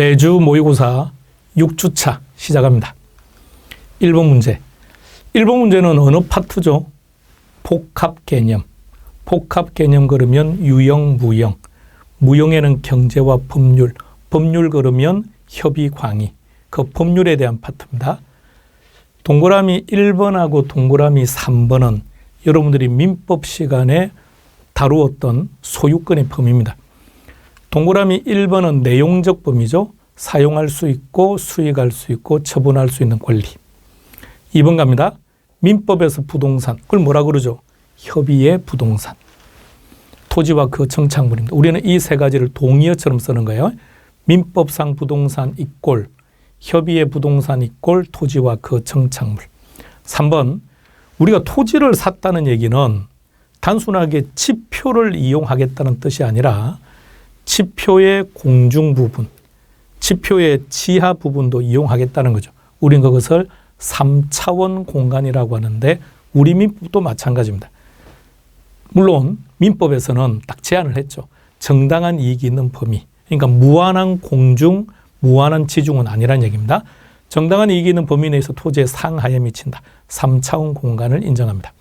매주 모의고사 6주차 시작합니다. 1번 문제. 1번 문제는 어느 파트죠? 복합 개념. 복합 개념 그러면 유형, 무형. 무형에는 경제와 법률, 법률 그러면 협의, 광의. 그 법률에 대한 파트입니다. 동그라미 1번하고 동그라미 3번은 여러분들이 민법 시간에 다루었던 소유권의 범위입니다. 동그라미 1번은 내용적 범위죠. 사용할 수 있고 수익할 수 있고 처분할 수 있는 권리. 2번 갑니다. 민법에서 부동산. 그걸 뭐라 그러죠? 협의의 부동산. 토지와 그 정착물입니다. 우리는 이 세 가지를 동의어처럼 쓰는 거예요. 민법상 부동산 이꼴, 협의의 부동산 이꼴, 토지와 그 정착물. 3번, 우리가 토지를 샀다는 얘기는 단순하게 지표를 이용하겠다는 뜻이 아니라 지표의 공중 부분, 지표의 지하 부분도 이용하겠다는 거죠. 우린 그것을 3차원 공간이라고 하는데 우리 민법도 마찬가지입니다. 물론 민법에서는 딱 제한을 했죠. 정당한 이익이 있는 범위. 그러니까 무한한 공중, 무한한 지중은 아니란 얘기입니다. 정당한 이익이 있는 범위 내에서 토지의 상하에 미친다. 3차원 공간을 인정합니다.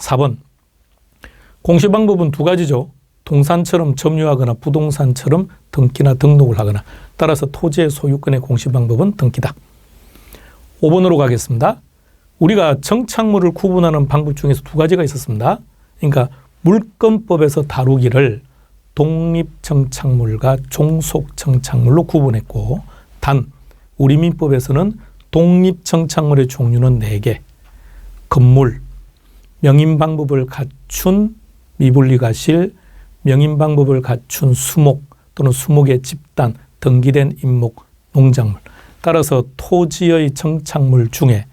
4번. 공시 방법은 두 가지죠. 동산처럼 점유하거나 부동산처럼 등기나 등록을 하거나 따라서 토지의 소유권의 공시 방법은 등기다. 5번으로 가겠습니다. 우리가 정착물을 구분하는 방법 중에서 두 가지가 있었습니다. 그러니까 물건법에서 다루기를 독립정착물과 종속정착물로 구분했고 단 우리 민법에서는 독립정착물의 종류는 4개 건물, 명인방법을 갖춘 미분리가실, 명인 방법을 갖춘 수목 또는 수목의 집단, 등기된 임목, 농작물. 따라서 토지의 정착물 중에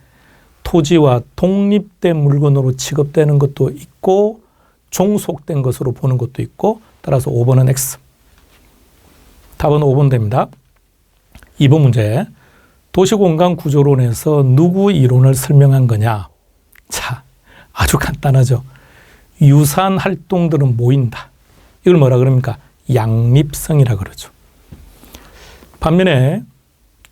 토지와 독립된 물건으로 취급되는 것도 있고 종속된 것으로 보는 것도 있고 따라서 5번은 X. 답은 5번 됩니다. 2번 문제. 도시공간 구조론에서 누구 이론을 설명한 거냐? 자, 아주 간단하죠. 유사한 활동들은 모인다. 이걸 뭐라 그럽니까? 양립성이라 그러죠. 반면에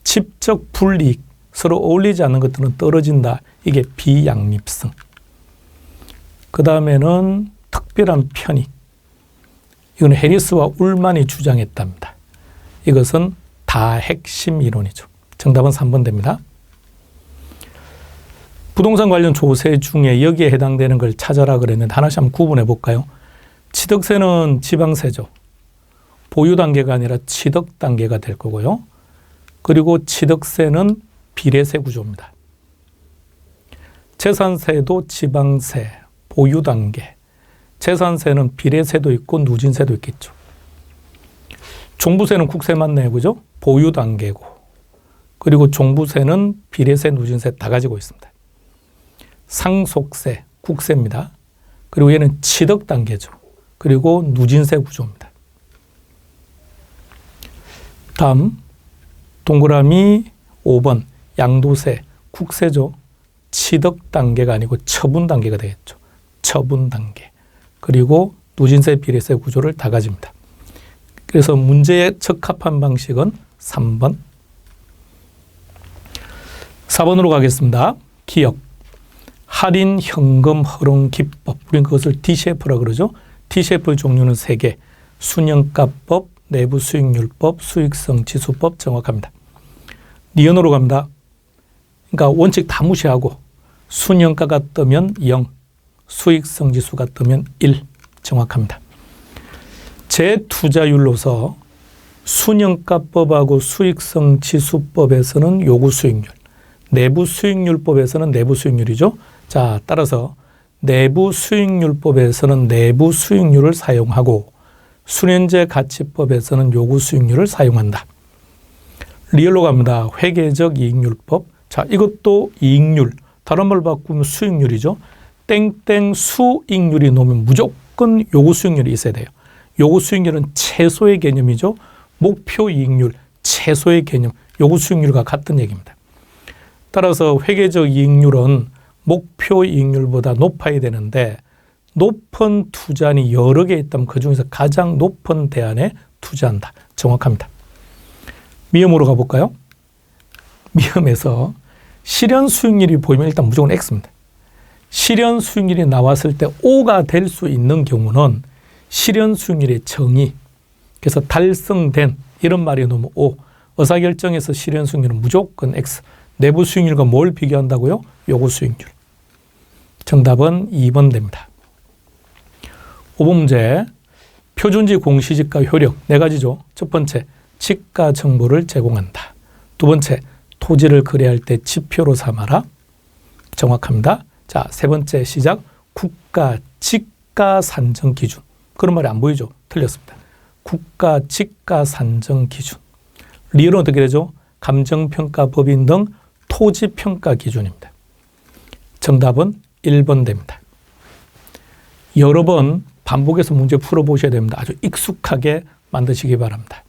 집적 분리 서로 어울리지 않는 것들은 떨어진다. 이게 비양립성. 그 다음에는 특별한 편익. 이건 해리스와 울만이 주장했답니다. 이것은 다 핵심 이론이죠. 정답은 3번 됩니다. 부동산 관련 조세 중에 여기에 해당되는 걸 찾아라 그랬는데 하나씩 한번 구분해 볼까요? 취득세는 지방세죠. 보유 단계가 아니라 취득 단계가 될 거고요. 그리고 취득세는 비례세 구조입니다. 재산세도 지방세, 보유 단계. 재산세는 비례세도 있고 누진세도 있겠죠. 종부세는 국세만 내고죠. 보유 단계고. 그리고 종부세는 비례세, 누진세 다 가지고 있습니다. 상속세, 국세입니다. 그리고 얘는 취득 단계죠. 그리고 누진세 구조입니다. 다음 동그라미 5번 양도세 국세죠. 취득 단계가 아니고 처분 단계가 되겠죠. 처분 단계. 그리고 누진세 비례세 구조를 다 가집니다. 그래서 문제에 적합한 방식은 3번. 4번으로 가겠습니다. 기억. 할인 현금 허용 기법. 우리는 그것을 DCF라 그러죠. TCF 종류는 3개. 순영가법, 내부 수익률법, 수익성 지수법 정확합니다. 니은으로 갑니다. 그러니까 원칙 다 무시하고 순영가가 뜨면 0, 수익성 지수가 뜨면 1 정확합니다. 재투자율로서 순영가법하고 수익성 지수법에서는 요구 수익률, 내부 수익률법에서는 내부 수익률이죠. 자, 따라서 내부 수익률법에서는 내부 수익률을 사용하고 수년제 가치법에서는 요구 수익률을 사용한다. 리얼로 갑니다. 회계적 이익률법. 자, 이것도 이익률. 다른 말 바꾸면 수익률이죠. 땡땡 수익률이 놓으면 무조건 요구 수익률이 있어야 돼요. 요구 수익률은 최소의 개념이죠. 목표 이익률, 최소의 개념, 요구 수익률과 같은 얘기입니다. 따라서 회계적 이익률은 목표 이익률보다 높아야 되는데 높은 투자안이 여러 개 있다면 그 중에서 가장 높은 대안에 투자한다. 정확합니다. 미음으로 가볼까요? 미음에서 실현 수익률이 보이면 일단 무조건 X입니다. 실현 수익률이 나왔을 때 O가 될 수 있는 경우는 실현 수익률의 정의. 그래서 달성된 이런 말이 너무 O. 의사결정에서 실현 수익률은 무조건 X. 내부 수익률과 뭘 비교한다고요? 요구 수익률. 정답은 2번 됩니다. 5번 문제. 표준지 공시지가 효력 네 가지죠. 첫 번째, 지가 정보를 제공한다. 두 번째, 토지를 거래할 때 지표로 삼아라. 정확합니다. 자, 세 번째 시작. 국가 지가 산정 기준. 그런 말이 안 보이죠? 틀렸습니다. 국가 지가 산정 기준. 리얼은 어떻게 되죠? 감정평가 법인 등 토지평가 기준입니다. 정답은 1번 됩니다. 여러 번 반복해서 문제 풀어보셔야 됩니다. 아주 익숙하게 만드시기 바랍니다.